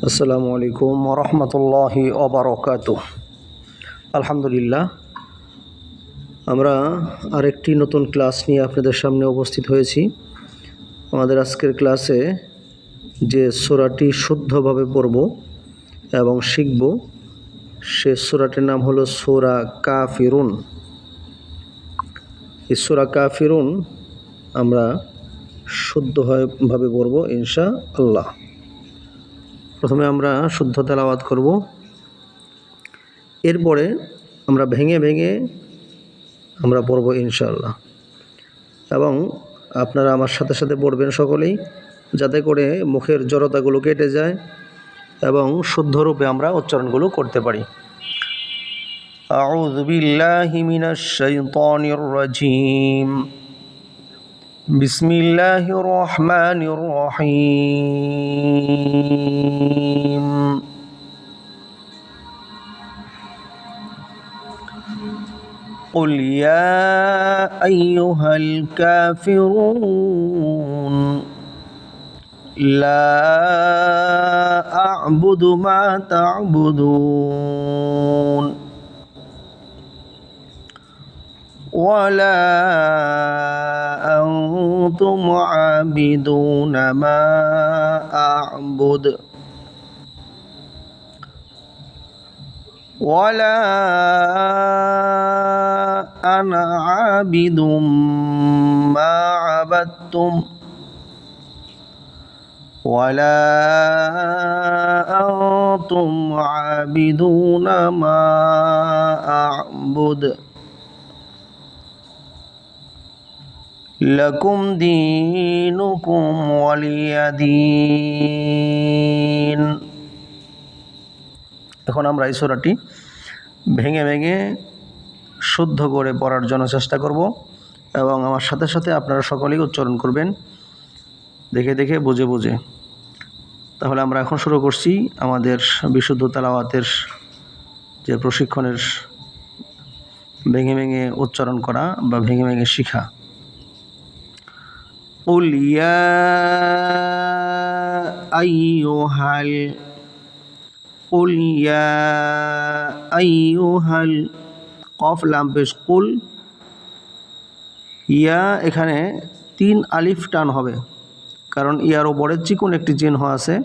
আসসালামু আলাইকুম রহমতুল্লাহি অবরকাত আলহামদুলিল্লাহ, আমরা আরেকটি নতুন ক্লাস নিয়ে আপনাদের সামনে উপস্থিত হয়েছি। আমাদের আজকের ক্লাসে যে সোরাটি শুদ্ধভাবে পড়ব এবং শিখব, সে সোরাটির নাম হলো সোরা কাফিরুন। এই সোরা কাফিরুন আমরা শুদ্ধভাবে পড়ব ইনশা আল্লাহ প্রথমে আমরা শুদ্ধ তেলাওয়াত করব এরপরে আমরা ভেঙে ভেঙে আমরা পড়ব ইনশাআল্লাহ এবং আপনারা আমার সাথে সাথে পড়বেন সকলেই যাতে করে মুখের জড়তাগুলো কেটে যায় এবং শুদ্ধরূপে আমরা উচ্চারণগুলো করতে পারি أعوذ بالله من الشيطان الرجيم بسم الله الرحمن الرحيم قل يا أيها الكافرون لا أعبد ما تعبدون ولا أنتم عابدون ما أعبد ولا أنا عابد ما عبدتم ولا أنتم عابدون ما أعبد লকুম দিনুকুম ওয়ালিয়াদিন এখন আমরা এই সোরাটি ভেঙে ভেঙে শুদ্ধ করে পড়ার জন্য চেষ্টা করব এবং আমার সাথে সাথে আপনারা সকলেই উচ্চারণ করবেন। দেখে দেখে, বুঝে বুঝে। তাহলে আমরা এখন শুরু করছি আমাদের বিশুদ্ধ তালাওয়াতের যে প্রশিক্ষণের ভেঙে ভেঙে উচ্চারণ করা বা ভেঙে ভেঙে শিখা। উলিয়া আইয়ুহাল قل يا أيها ال কফ লাম পেশ কুল ইয়া এখানে তিন আলিফ টান হবে কারণ ইয়ার ওপরে চিকন একটি চিহ্ন আছে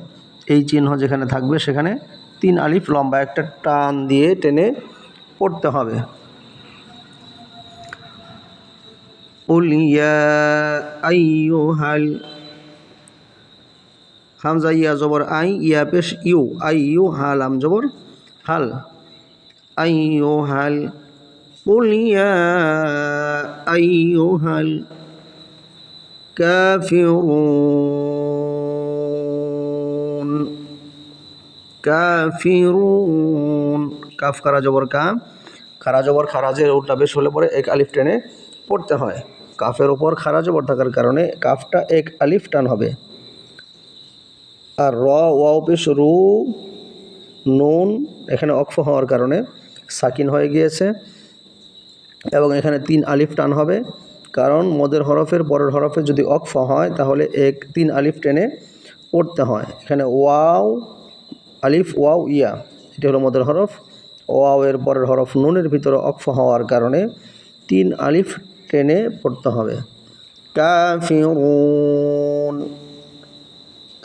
এই চিহ্ন যেখানে থাকবে সেখানে তিন আলিফ লম্বা একটা টান দিয়ে টেনে পড়তে হবে قل يا أيها ال হামজা ইয়া জবর আই ইয়া পেশ ইউ আই ইউ হাল আম জবর হাল আই ইউ হাল قل يا أيها الكافرون কাফিরুন কাফ কারা জবর কা খারা জবর খারাজের উল্টা বেশ হলে পরে এক আলিফ টেনে পড়তে হয় কাফের ওপর খারা জবর থাকার কারণে কাফটা এক আলিফ টান হবে আর র, ওয়াও পেশ রু, নুন, এখানে অক্ফ হওয়ার কারণে সাকিন হয়ে গিয়েছে এবং এখানে তিন আলিফ টান হবে। কারণ মদের হরফের পরের হরফে যদি অক্ফ হয়, তাহলে এক, তিন আলিফ টেনে পড়তে হয়। এখানে ওয়াও, আলিফ, ওয়াও, ইয়া, এটি হলো মদের হরফ। ওয়াও এর পরের হরফ নুনের ভিতরে অক্ফ হওয়ার কারণে তিন আলিফ টেনে পড়তে হবে। কাফিরুন।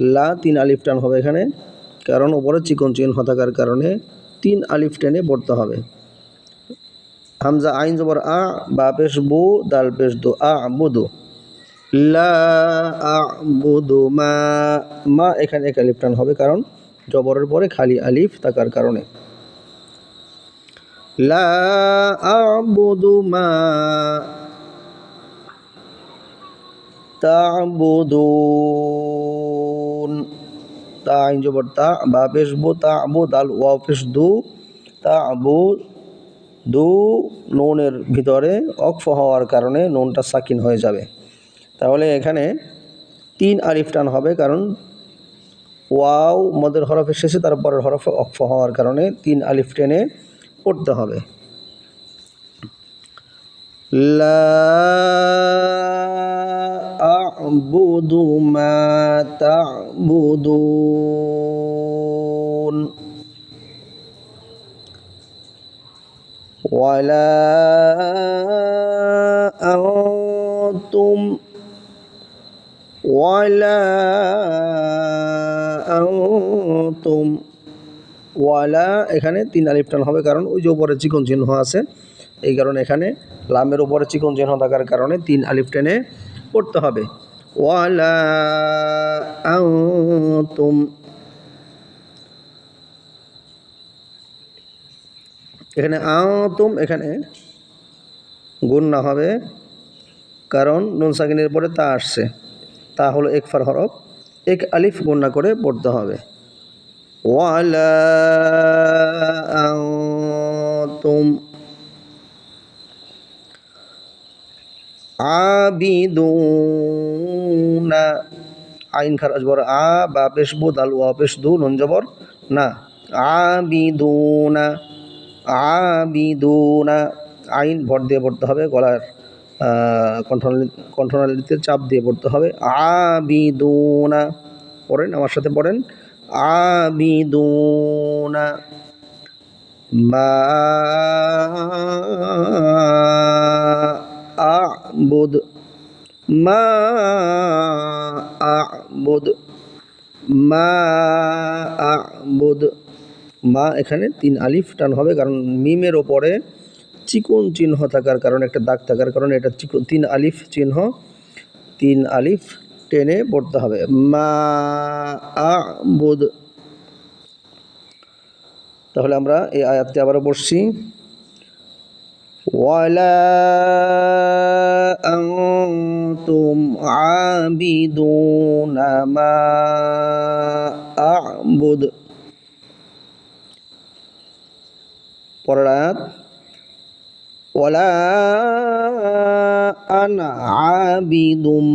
লা তিন আলিফ টান হবে এখানে, কারণ ওপরে চিকন চিকন থাকার কারণে তিন আলিফ টেনে পড়তে হবে। হামজা আইন জবর আ, বা পেশ বু, দাল পেশ দু, আ, বুদু। লা আ, বুদু মা মা এখানে এক আলিফ টান হবে, কারণ জবরের পরে খালি আলিফ থাকার কারণে। লা আবুদু মা তা তাবুদু। তা আইন জবর তা বা পেশ বু, তা আবু দাল ওয়া পেশ দু, তা আবু দু নুনের ভিতরে অক্ফ হওয়ার কারণে নুনটা সাকিন হয়ে যাবে। তাহলে এখানে তিন আলিফ টান হবে কারণ ওয়াও মদের হরফের শেষে তারপরের হরফে অক্ফ হওয়ার কারণে তিন আলিফ টেনে পড়তে হবে। লা আ'বুদু মা তা'বুদুন ولا أنتم ولا أنتم ওয়ালা এখানে তিন আলিফ টান হবে কারণ ওই যে উপরে চিকন চিহ্ন আছে এই কারণে এখানে লামের উপরে চিকন চিহ্ন থাকার কারণে তিন আলিফ টেনে পড়তে হবে ওয়ালা আনতুম। এখানে আতুম এখানে গুণ না হবে, কারণ নুন সাকিনের পরে তা আসছে। তা হলো একফার হরফ, এক আলিফ গুণনা করে পড়তে হবে। ওয়ালা আতুম আবিদুনা। আইন খারাজ বর আ, বা পেশ বু দাল ওয়া পেশ দু, নুন জবর, না। আবিদুনা। আবিদুনা। আইন ভর দিয়ে পড়তে হবে, গলার কণ্ঠনালী, কণ্ঠনালীতে চাপ দিয়ে পড়তে হবে। আবিদুনা। পড়েন, আমার সাথে পড়েন। আবিদুনা। মা আবুদ মা আবুদ। মা আবুদ। মা এখানে তিন আলিফ টান হবে কারণ মিমের ওপরে চিকন চিহ্ন থাকার কারণে, একটা দাগ থাকার কারণে এটা চিকন তিন আলিফ চিহ্ন। তিন আলিফ টেনে পড়তে হবে। মা আবুদ। তাহলে আমরা এই আয়াতটি আবারও পড়ছি। ولا أنتم عابدون ما أعبد পরের আয়াত ওলা আনা আবিদুম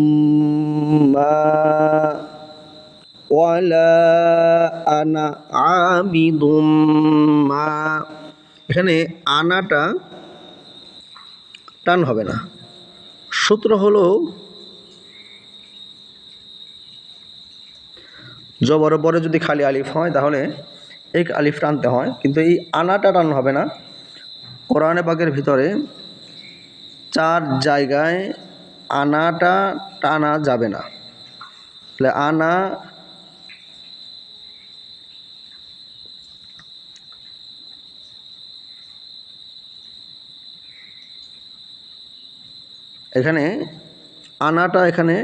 মা ওয়ালা আনা আবিদুম মা এখানে আনাটা টান হবে না। সূত্র হলো জবর পরে যদি খালি আলিফ হয়, তাহলে এক আলিফ টানতে হয়। কিন্তু এই আনাটা টান হবে না। কোরআনে পাকের ভিতরে চার জায়গায় আনাটা টানা যাবে না। তাহলে আনা এখানে আনাটা এখানে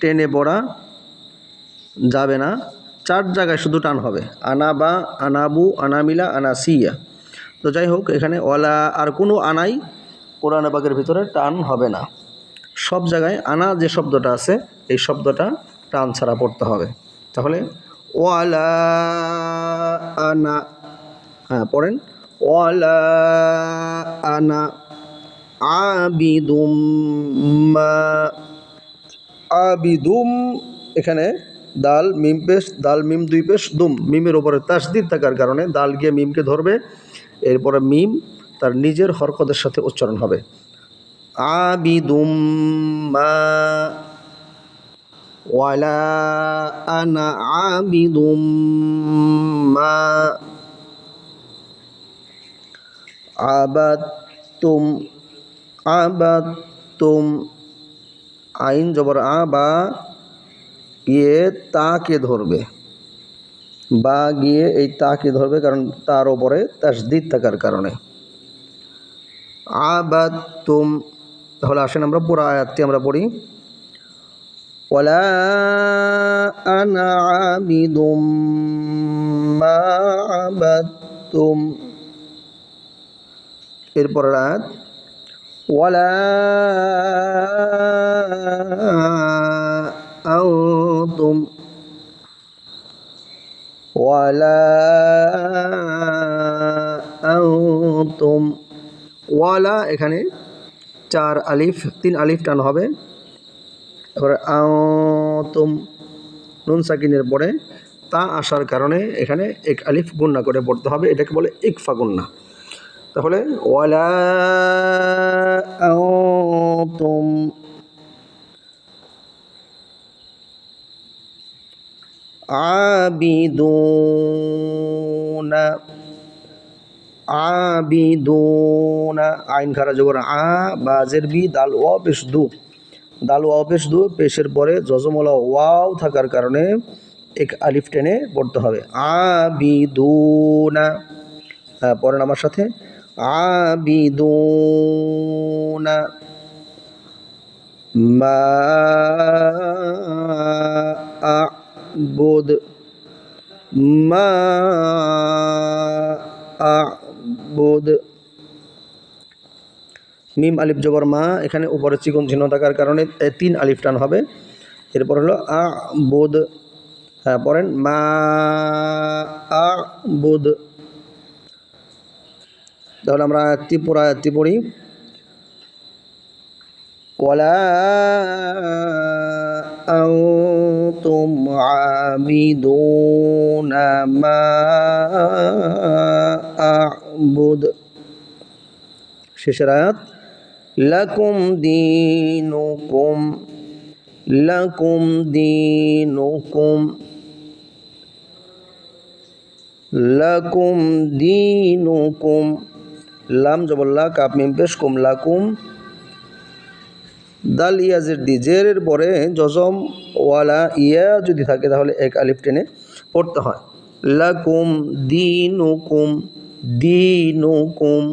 টেনে পড়া যাবে না। চার জায়গায় শুধু টান হবে। আনা বা আনাবু আনামিলা আনাসিয়া তো যাই হোক, এখানে ওলা আর কোনো আনাই কোরআনে বাগের ভিতরে টান হবে না। সব জায়গায় আনা যে শব্দটা আছে, এই শব্দটা টান ছাড়া পড়তে হবে। তাহলে ওয়ালা, আনা হ্যাঁ পড়েন। ওয়ালা, আনা আবিদুম এখানে দাল, মিম পেশ, দাল, মিম দুই পেশ, দুম। মিমের ওপরে তাসদিদ থাকার কারণে দাল গিয়ে মিমকে ধরবে, এরপরে মিম তার নিজের হরকতের সাথে উচ্চারণ হবে। আবিদুম ওয়ালা আবিদুম মা আবাতুম আইন জবর আ বা গিয়ে তাকে ধরবে। বা গিয়ে এই তাকে ধরবে কারণ তার ওপরে তাসদিদ থাকার কারণে। আবাতুম তাহলে আসেন আমরা পুরো আয়াতটি আমরা পড়ি। ওয়ালা আনা এরপরের আয়াত ওয়ালা আনতুম ওয়ালা আনতুম ওয়ালা এখানে চার আলিফ, তিন আলিফ টান হবে। তারপরে আনতুম নুন সাকিনের পরে তা আসার কারণে এখানে এক আলিফ গুন্না করে পড়তে হবে। এটাকে বলে ইকফা গুন্না তাহলে ওয়ালা আনতুম। আবিদুনা। আবিদুনা। আইন খারা জবর আ বাজের বি, দাল, ওয়া, পেশ, দু। দাল, ওয়া, পেশ, দু, পেশের পরে জজমলা ওয়াও থাকার কারণে এক আলিফ টেনে পড়তে হবে। আবিদুনা। হ্যাঁ পরেন আমার সাথে। আবিদুনা মা আবুদ মা আবুদ। মিম আলিফ জবর মা, এখানে উপরে চিকন চিহ্ন থাকার কারণে তিন আলিফ টান হবে। এরপর হলো আ বোধ হ্যাঁ পড়েন মা আ বোধ তাহলে আমরা আয়াতটি পুরো আয়াতটি পড়ি ولا أنتم عابدون ما أعبد শেষের আয়াত লাকুম দিনুকুম লাকুম দিনুকুম লাকুম দিনুকুম লাম জবল্লা কাপ মিম পেশ কুম দাল ইয়াজের দি, জেরের পরে জজম ওয়ালা ইয়া যদি থাকে তাহলে এক আলিফ টেনে পড়তে হয়। লাকুম দিনুকুম দিনুকুম।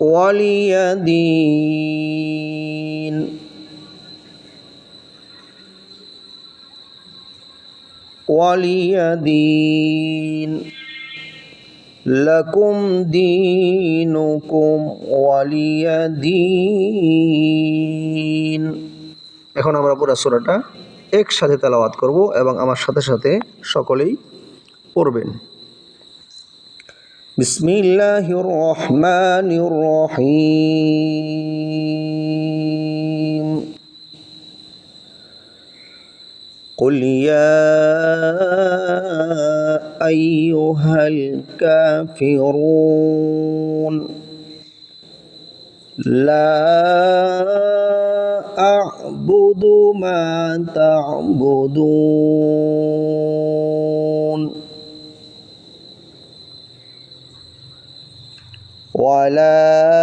ওয়ালিয়াদিন ওয়ালিয়াদিন। লাকুম দিনুকুম ওয়ালিয়াদিন। এখন আমরা পুরো সূরাটা একসাথে তেলাওয়াত করব এবং আমার সাথে সাথে সকলেই পড়বেন। বিসমিল্লাহির রহমানির রহিম। قل يا أيها الكافرون لا أعبد ما تعبدون ولا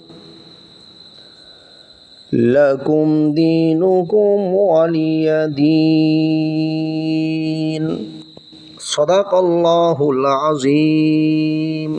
لكم دينكم ولي دين صدق الله العظيم.